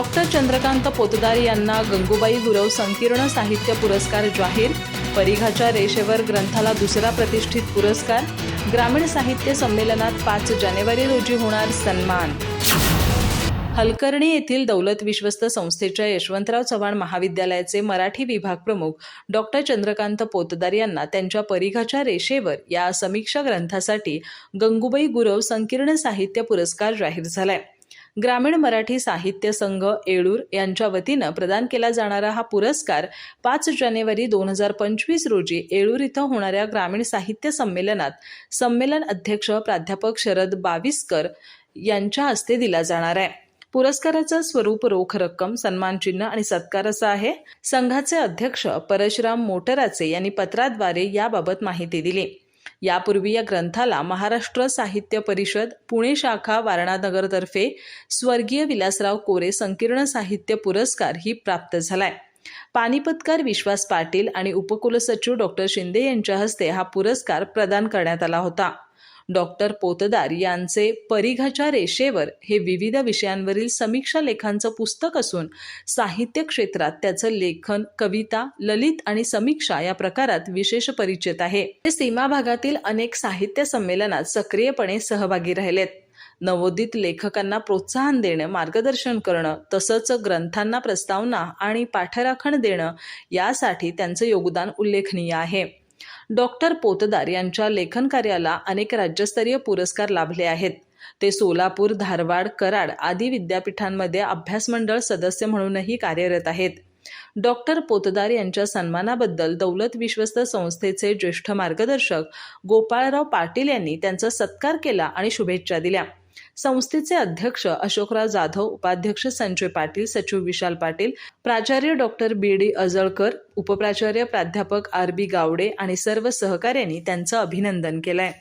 Doctor Chandrakant Potdar यांना गंगूबाई गुरव संकीर्ण साहित्य पुरस्कार जाहीर परिघाच्या रेषेवर ग्रंथाला दुसरा प्रतिष्ठित पुरस्कार ग्रामीण साहित्य संमेलनात पाच जानेवारी रोजी होणार सन्मान. हलकर्णी येथील दौलत विश्वस्त संस्थेच्या यशवंतराव चव्हाण महाविद्यालयाचे मराठी विभाग प्रमुख डॉक्टर चंद्रकांत पोतदार यांना त्यांच्या परिघाच्या रेषेवर या समीक्षा ग्रंथासाठी गंगूबाई गुरव संकीर्ण साहित्य पुरस्कार जाहीर झालाय. ग्रामीण मराठी साहित्य संघ येळूर यांच्या वतीनं प्रदान केला जाणारा हा पुरस्कार पाच जानेवारी दोन हजार पंचवीस रोजी येळूर इथं होणाऱ्या ग्रामीण साहित्य संमेलनात संमेलन अध्यक्ष प्राध्यापक शरद बाविस्कर यांच्या हस्ते दिला जाणार आहे. पुरस्काराचं स्वरूप रोख रक्कम सन्मानचिन्ह आणि सत्कार असं आहे. संघाचे अध्यक्ष परशुराम मोटराचे यांनी पत्राद्वारे याबाबत माहिती दिली. यापूर्वी या ग्रंथाला महाराष्ट्र साहित्य परिषद पुणे शाखा वारणानगरतर्फे स्वर्गीय विलासराव कोरे संकीर्ण साहित्य पुरस्कार ही प्राप्त झालाय. पानिपतकार विश्वास पाटील आणि उपकुलसचिव डॉक्टर शिंदे यांच्या हस्ते हा पुरस्कार प्रदान करण्यात आला होता. डॉक्टर पोतदार यांचे परिघाच्या रेषेवर हे विविध विषयांवरील समीक्षा लेखांचं पुस्तक असून साहित्य क्षेत्रात त्याचं लेखन कविता ललित आणि समीक्षा या प्रकारात विशेष परिचित आहे. ते सीमा भागातील अनेक साहित्य संमेलनात सक्रियपणे सहभागी राहिलेत. नवोदित लेखकांना प्रोत्साहन देणं मार्गदर्शन करणं तसंच ग्रंथांना प्रस्तावना आणि पाठराखण देणं यासाठी त्यांचं योगदान उल्लेखनीय आहे. डॉक्टर पोतदार यांच्या लेखन कार्याला अनेक राज्यस्तरीय पुरस्कार लाभले आहेत. ते सोलापूर धारवाड कराड आदी विद्यापीठांमध्ये अभ्यास मंडळ सदस्य म्हणूनही कार्यरत आहेत. डॉक्टर पोतदार यांच्या सन्मानाबद्दल दौलत विश्वस्त संस्थेचे ज्येष्ठ मार्गदर्शक गोपाळराव पाटील यांनी त्यांचा सत्कार केला आणि शुभेच्छा दिल्या. संस्थेचे अध्यक्ष अशोकराव जाधव उपाध्यक्ष संजय पाटील सचिव विशाल पाटील प्राचार्य डॉक्टर बी डी अजळकर उपप्राचार्य प्राध्यापक आर बी गावडे आणि सर्व सहकाऱ्यांनी त्यांचं अभिनंदन केलंय.